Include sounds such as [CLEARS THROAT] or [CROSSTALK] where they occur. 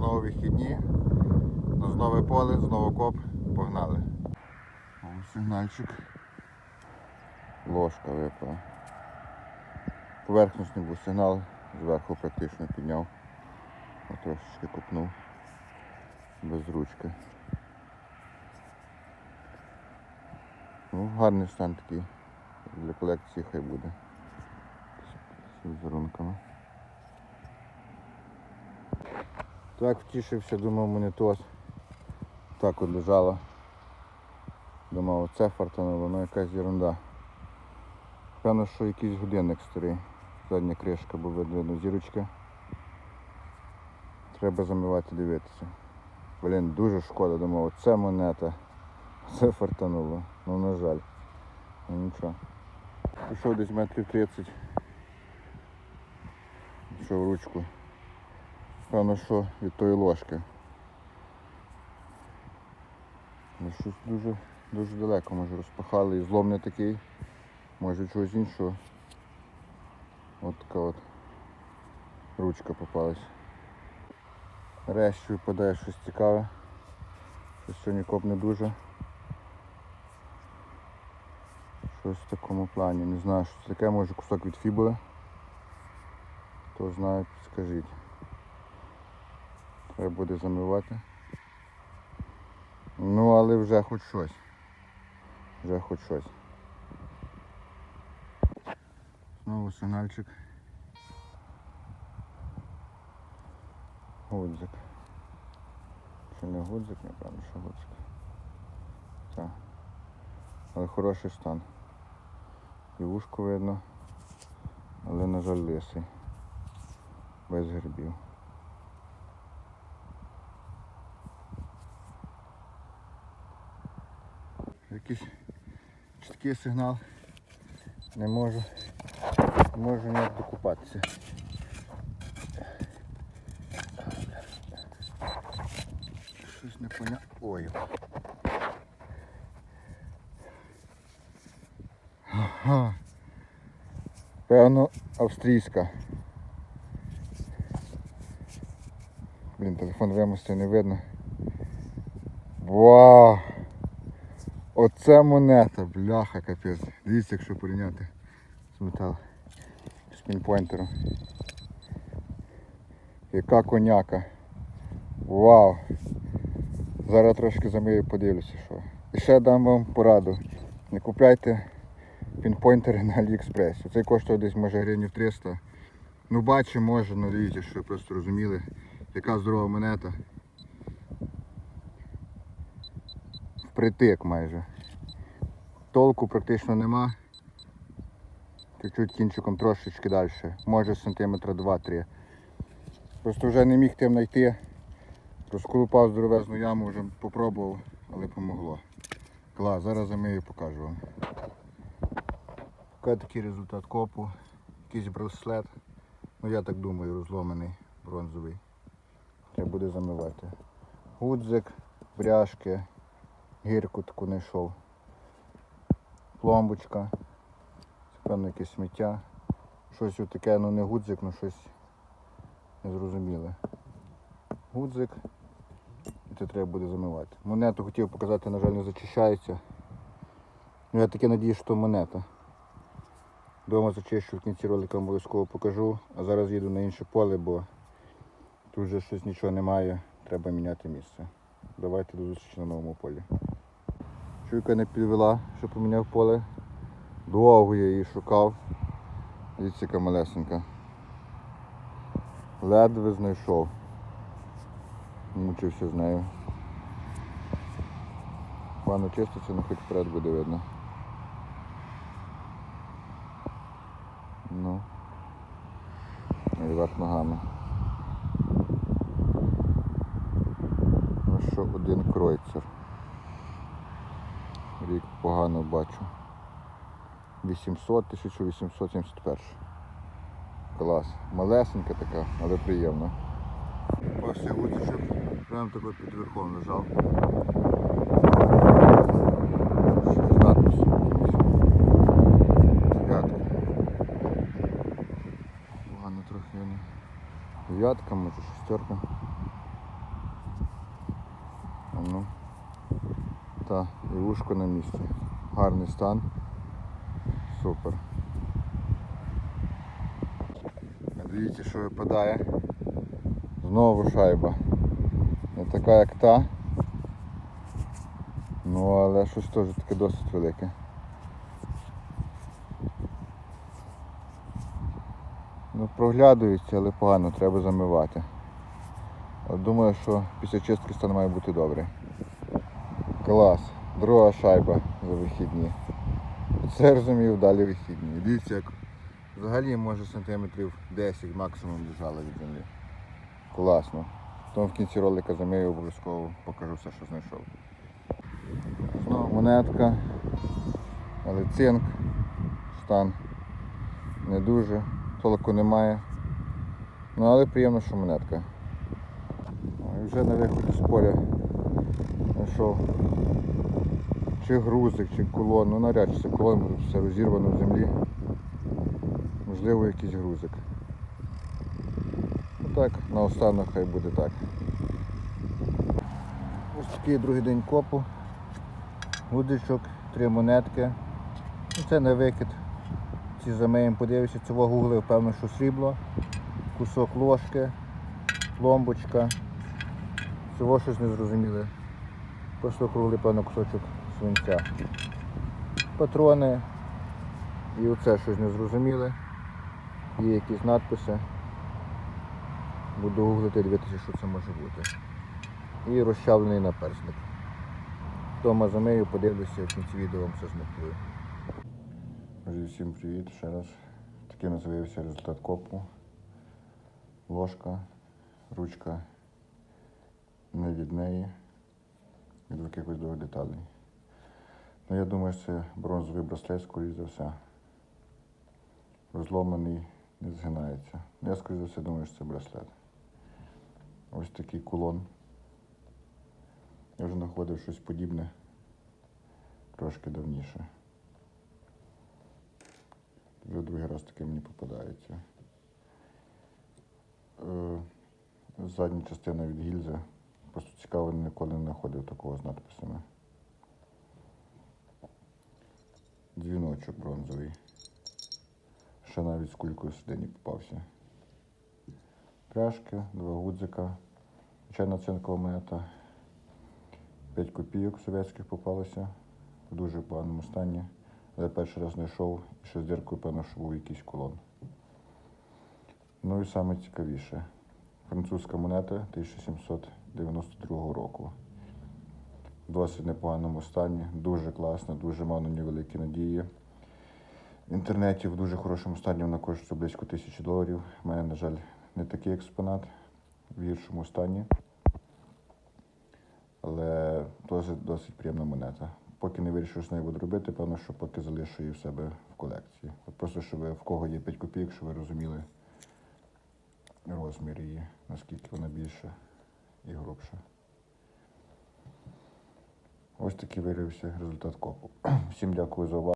Знову вихідні, на знове поле, знову коп, погнали. Ось сигнальчик. Ложка випала. Поверхностний був сигнал, зверху практично підняв. От Трошечки купнув. Без ручки. Ну, гарний стан такий. Для колекції хай буде. З візерунками. Так втішився, думав монітор. Так от лежало. Думав, оце фартануло, ну якась ерунда. Певно, що якийсь годинник старий. Задня кришка, бо видно зірочка. Треба замивати дивитися. Блін, дуже шкода, думав, оце монета. Це фартануло. Ну на жаль. Ну нічого. Пішов десь метрів 30. Пішов ручку. Певно, що від тої ложки. Ну, щось дуже, дуже далеко, може розпахали і злом не такий. Може чогось іншого. От така от ручка попалась. Решті випадає щось цікаве. Щось сьогодні коп не дуже. Щось в такому плані. Не знаю, що це таке, може кусок від фібули. Хто знає, підскажіть. Треба буде замивати. Ну, але вже хоч щось. Вже хоч щось. Знову сигнальчик. Гудзик. Чи не гудзик, напевно, що гудзик. Так. Але хороший стан. І вушко видно, але, на жаль, лисий. Без грибів. Якийсь чіткий сигнал. Не можу. Можу ніяк докупатися. Щось не поня... Ой. Ага. Певно, австрійська. Блін, телефон вимости не видно. Вау! Оце монета, бляха, капець. Дивіться, якщо порівняти з метал з пінпойнтером. Яка коняка. Вау! Зараз трошки замию подивлюся, що. І ще дам вам пораду. Не купляйте пінпойнтери на Аліекспресі. Цей коштує десь може гривнів 300. Ну бачу, може, ну дивіться, щоб ви просто розуміли, яка здорова монета. Впритик майже. Толку практично нема. Чуть-чуть кінчиком трошечки далі. Може сантиметра 2-3. Просто вже не міг тим знайти. Розколупав здоровезну яму, вже попробував, але помогло. Клас, зараз замию покажу вам. Ось такий результат копу. Якийсь браслет. Ну я так думаю, розломаний бронзовий. Треба буде замивати. Гудзик, бряшки, гірку таку знайшов. Пломбочка. Це певно якесь сміття. Щось таке, ну не гудзик, ну щось незрозуміле. Гудзик. І це треба буде замивати. Монету хотів показати, на жаль, не зачищається. Ну я таки надію, що монета. Дома зачищу в кінці ролика обов'язково покажу, а зараз їду на інше поле, бо тут вже щось нічого немає, треба міняти місце. Давайте до зустрічі на новому полі. Чуйка не підвела, що поміняв поле. Довго я її шукав. Дивіться, малесенька. Ледве знайшов. Мучився з нею. Пану чиститься, ну хоч вперед буде видно. Ну. І вверх ногами. Ну що, один кройцер. Рік погано бачу. 800, 1871. Клас. Малесенька така, але приємна. Ось цей гудзичок прямо так під верхом лежав. Дев'ятка, може шестерка. Ну. Та, на місці. Гарний стан. Супер. Дивіться, що випадає. Знову шайба. Не така як та. Ну але щось теж таке досить велике. Ну проглядується, але погано, треба замивати. От думаю, що після чистки стан має бути добре. Клас. Друга шайба за вихідні. Це розумів, далі вихідні. Дивіться, як взагалі може сантиметрів 10 максимум лежала від землі. Класно. Тому в кінці ролика замию обов'язково покажу все, що знайшов. Знову монетка, але цинк, стан не дуже, толку немає. Ну але приємно, що монетка. Ну, вже на виході з поля знайшов чи грузик, чи кулон. Ну навряд чи це кулон, все розірвано в землі. Можливо, якийсь грузик. Ну так, наостанок хай буде так. Ось такий другий день копу. Гудичок, три монетки. Ну, Це не викид. Ці замеємо, подивишся, цього гуглив, певно, що срібло, кусок ложки, пломбочка. Цього щось не зрозуміле. Просто круглий, певно, кусочок свинця. Патрони. І оце щось незрозуміле. Є якісь надписи. Буду гуглити, дивитися, що це може бути. І розчавлений наперсник. Дома замию, подивлюся, в кінці відео вам все змонтую. Друзі, всім привіт ще раз. Такий називався результат копу. Ложка, ручка не від неї, від якихось других деталей. Ну, я думаю, що це бронзовий браслет, скоріш за все. Розломаний, не згинається. Я, скоріш за все, думаю, що це браслет. Ось такий кулон. Я вже знаходив щось подібне трошки давніше. Вже другий раз таке мені попадається. Е, Задня частина від гільзи. Просто цікаво, ніколи не знаходив такого з надписами. Дзвіночок бронзовий. Ще навіть з кулькою сюди не попався. Пряжки, два гудзика, звичайна цинкова монета. 5 копійок совєтських попалося в дуже поганому стані. Але перший раз знайшов і ще з діркою, певно, що був якийсь кулон. Ну і саме цікавіше. Французька монета 1792 року. В досить непоганому стані, дуже класна, дуже мав на надії. В інтернеті в дуже хорошому стані вона коштує близько тисячі доларів. У мене, на жаль, не такий експонат в гіршому стані. Але досить, досить приємна монета. Поки не вирішив, що з нею буду робити, певно, що поки залишу її в себе в колекції. От просто, щоб в кого є 5 копійок, щоб ви розуміли розмір її, наскільки вона більша і грубша. Ось такий виявився результат копу. [CLEARS THROAT] Всім дякую за увагу.